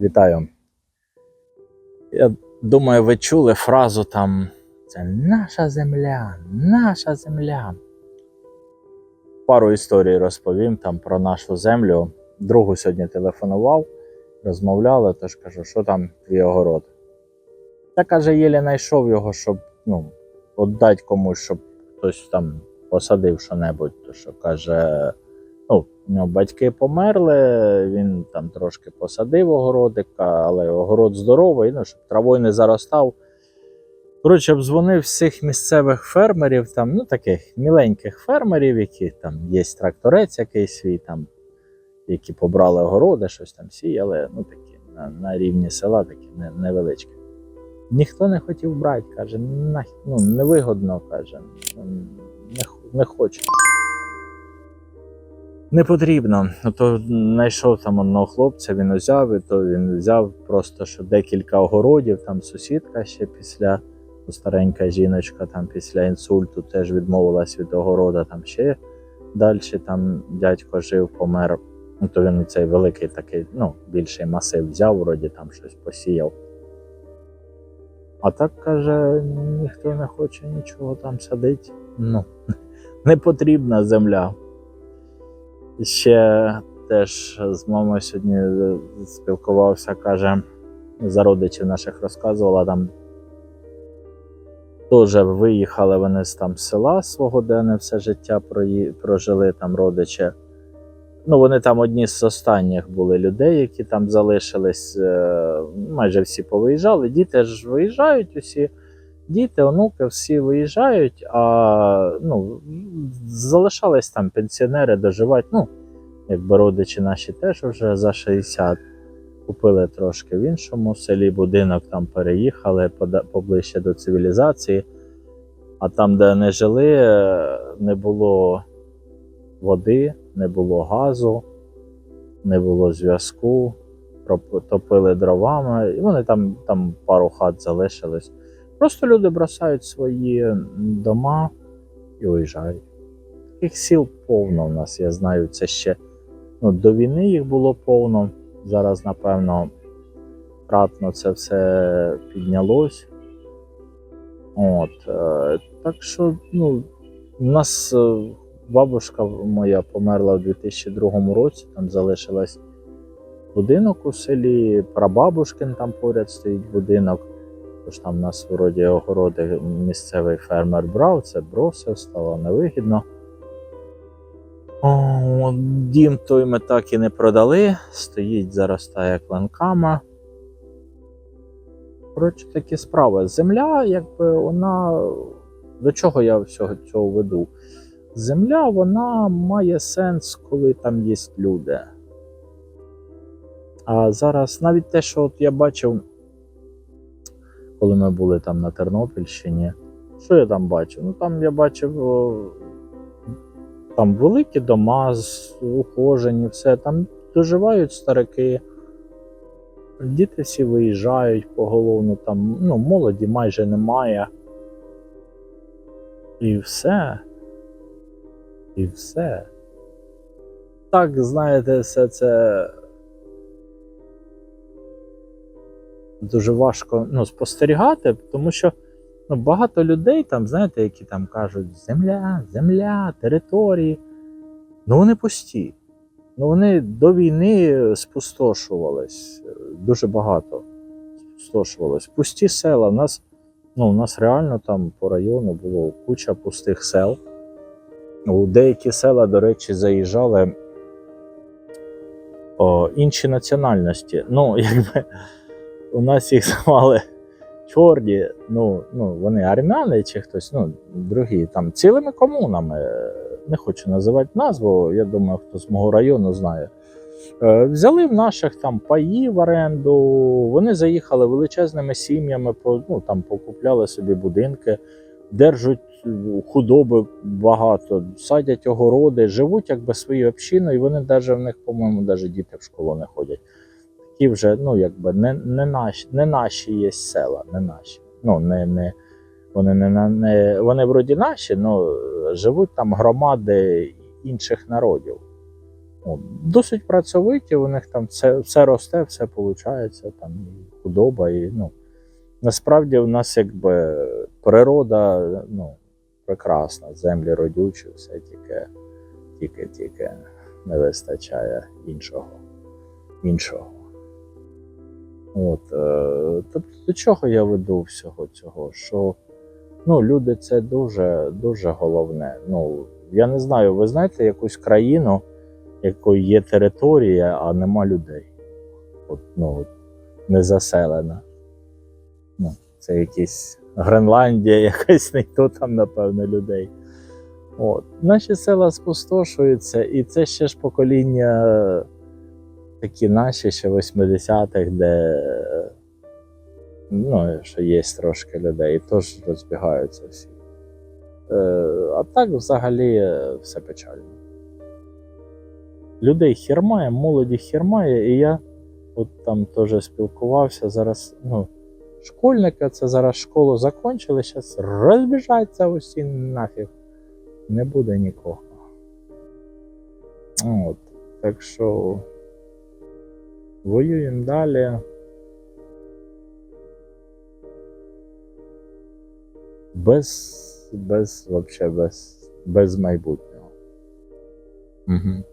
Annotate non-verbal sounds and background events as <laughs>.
Вітаю. Я думаю, ви чули фразу там це наша земля, наша земля. Пару історій розповім там про нашу землю. Другу сьогодні телефонував, розмовляли, тож кажу, що там твій огород. Та каже, єлі знайшов його, щоб ну, віддати комусь, щоб хтось там посадив що-небудь. То що каже, ну, у нього батьки померли, він там трошки посадив огородика, але огород здоровий, ну, щоб травою не заростав. Коротше, обдзвонив всіх місцевих фермерів, там, ну таких міленьких фермерів, які там є тракторець якийсь свій, там, які побрали огороди, щось там сіяли, ну такі на, на рівні села, такі невеличкі. Ніхто не хотів брати, каже, «Нах- ну, невигодно, каже, ну, не, не хочу. Не потрібно. Ну, То знайшов там одного хлопця, він узяв, і то він взяв просто що декілька огородів, там сусідка ще після ну, старенька жіночка, там після інсульту теж відмовилась від огорода, там ще далі там дядько жив, помер. Ну, то він цей великий такий, ну, більший масив взяв, вроді там щось посіяв. А так каже, ніхто не хоче нічого там садити. Ну, <laughs> не потрібна земля. Ще теж з мамою сьогодні е, спілкувався, каже, за родичів наших розказувала там. Теж виїхали вони з там села свого, де вони все життя прожили там родичі. Ну, вони там одні з останніх були людей, які там залишились. е, Майже всі повиїжджали. Діти ж виїжджають усі. Діти, онуки, всі виїжджають, а ну, залишались там пенсіонери доживати. Ну, якби родичі наші теж вже за 60. Купили трошки в іншому селі будинок, там переїхали поближче до цивілізації. А там, де вони жили, не було води, не було газу, не було зв'язку, топили дровами, і вони там, там пару хат залишились. Просто люди бросають свої дома і уїжджають. Таких сіл повно в нас, я знаю, це ще ну, до війни їх було повно. Зараз, напевно, кратно це все піднялось. От, е, так що, ну, у нас е, бабушка моя померла у 2002 році, там залишилась будинок у селі, прабабушкин там поряд стоїть будинок. Тож там у нас вроді огороди місцевий фермер брав, це бросив, стало невигідно. О, дім той ми так і не продали, стоїть, заростає кланками. Коротше, такі справи. Земля, якби вона. До чого я всього цього веду? Земля, вона має сенс, коли там є люди. А зараз навіть те, що от я бачив, коли ми були там на Тернопільщині, що я там бачив? Ну там я бачив там великі дома ухожені, все там доживають старики. Діти всі виїжджають поголовно, там ну, молоді майже немає. І все. І все. Так, знаєте, все це дуже важко ну, спостерігати, тому що ну, багато людей там, знаєте, які там кажуть земля, земля, території. Ну вони пусті. Ну вони до війни спустошувались. е, Дуже багато спустошувалось. Пусті села. У нас, ну, у нас реально там по району було куча пустих сел. У деякі села, до речі, заїжджали о, інші національності. Ну, <laughs> якби у нас їх <laughs> звали чорні, ну, ну вони армяни чи хтось, ну, другі, там цілими комунами. Не хочу називати назву, я думаю, хто з мого району знає. Е, Взяли в наших там паї в оренду, вони заїхали величезними сім'ями, ну, там покупляли собі будинки, держать худоби багато, садять огороди, живуть якби своєю общиною, і вони навіть в них, по-моєму, навіть діти в школу не ходять. Такі вже, ну, якби не, не, наші, не наші є села, не наші. Ну, не, не, вони не, не вони вроді наші, але живуть там громади інших народів. О, досить працьовиті, у них там все, все росте, все виходить, там худоба, і ну. Насправді у нас якби природа ну, прекрасна, землі родючі, все тільки, тільки, тільки не вистачає іншого. іншого. От, тобто до чого я веду всього цього? Що ну, люди це дуже, дуже головне. Ну, я не знаю, ви знаєте якусь країну, якої є територія, а нема людей. От, ну, не заселена. Ну, це якісь Гренландія, <laughs> якась не то там, напевно, людей. От. Наші села спустошуються, і це ще ж покоління такі наші, ще 80-х, де ну, що є трошки людей, теж розбігаються всі. Е, а так взагалі е, все печально. Людей хірмає, молоді хірмає, і я от там теж спілкувався зараз. Ну, школьники, це зараз школу закончили, зараз розбіжаться усі нафіг. Не буде нікого. От, так що воюємо далі. Без, без, вообще без, без майбутнього. Угу.